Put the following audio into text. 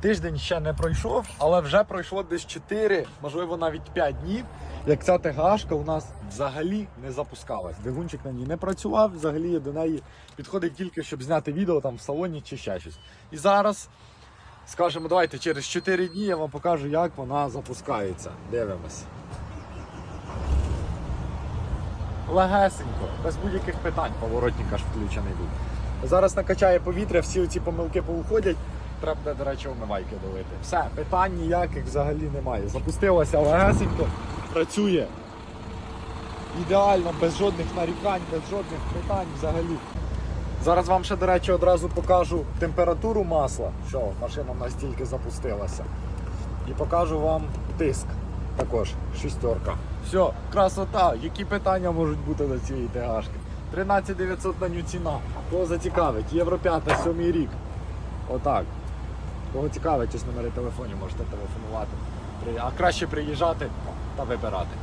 Тиждень ще не пройшов, але вже пройшло десь 4, можливо навіть 5 днів, як ця ТГАшка у нас взагалі не запускалась. Двигунчик на ній не працював, взагалі я до неї підходить тільки, щоб зняти відео там в салоні чи ще щось. І зараз, скажімо, давайте через 4 дні я вам покажу, як вона запускається. Дивимось. Легесенько, без будь-яких питань поворотник аж включений був. Зараз накачає повітря, всі ці помилки повиходять. Треба, буде, до речі, омивайки долити. Все, питань ніяких взагалі немає. Запустилося легесенько, працює ідеально, без жодних нарікань, без жодних питань взагалі. Зараз вам ще, до речі, одразу покажу температуру масла, що машина настільки запустилася. І покажу вам тиск. Також шістерка. Все, красота. Які питання можуть бути до цієї ТГшки? 13 900 на ню ціна. Кого зацікавить? Євро 5, 7 рік. Отак. Кого цікавить, ось номери телефонів можете телефонувати. А краще приїжджати та вибирати.